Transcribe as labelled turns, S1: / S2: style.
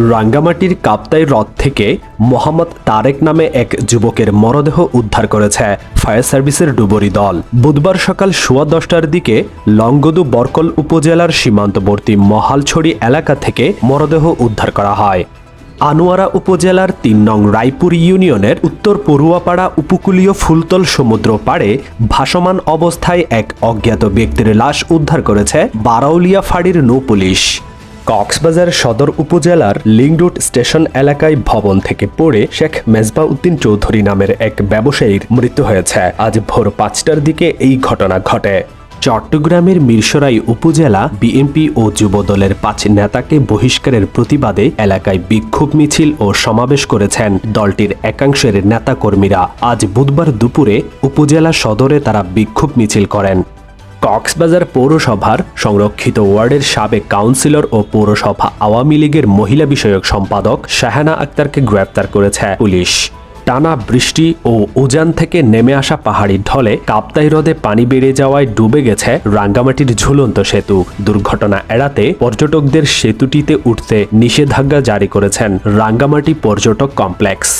S1: রাঙ্গামাটির কাপ্তাই হ্রদ থেকে মোহাম্মদ তারেক নামে এক যুবকের মরদেহ উদ্ধার করেছে ফায়ার সার্ভিসের ডুবুরি দল। বুধবার সকাল সোয়া দশটার দিকে লংগদু বরকল উপজেলার সীমান্তবর্তী মহালছড়ি এলাকা থেকে মরদেহ উদ্ধার করা হয়। আনোয়ারা উপজেলার তিন নং রায়পুর ইউনিয়নের উত্তর পড়ুয়াপাড়া উপকূলীয় ফুলতল সমুদ্র পাড়ে ভাসমান অবস্থায় এক অজ্ঞাত ব্যক্তির লাশ উদ্ধার করেছে বারাউলিয়া ফাঁড়ির নৌ পুলিশ। কক্সবাজার সদর উপজেলার লিংরুট স্টেশন এলাকায় ভবন থেকে পড়ে শেখ মেজবা উদ্দিন চৌধুরী নামের এক ব্যবসায়ীর মৃত্যু হয়েছে। আজ ভোর পাঁচটার দিকে এই ঘটনা ঘটে। চট্টগ্রামের মিরসরাই উপজেলা বিএনপি ও যুবদলের পাঁচ নেতাকে বহিষ্কারের প্রতিবাদে এলাকায় বিক্ষোভ মিছিল ও সমাবেশ করেছেন দলটির একাংশের নেতাকর্মীরা। আজ বুধবার দুপুরে উপজেলা সদরে তারা বিক্ষোভ মিছিল করেন। কক্সবাজার পৌরসভার সংরক্ষিত ওয়ার্ডের সাবেক কাউন্সিলর ও পৌরসভা আওয়ামী লীগের মহিলা বিষয়ক সম্পাদক শাহানা আক্তারকে গ্রেপ্তার করেছে পুলিশ। টানা বৃষ্টি ও উজান থেকে নেমে আসা পাহাড়ি ঢলে কাপ্তাই হ্রদে পানি বেড়ে যাওয়ায় ডুবে গেছে রাঙ্গামাটির ঝুলন্ত সেতু। দুর্ঘটনা এড়াতে পর্যটকদের সেতুটিতে উঠতে নিষেধাজ্ঞা জারি করেছেন রাঙ্গামাটি পর্যটক কমপ্লেক্স।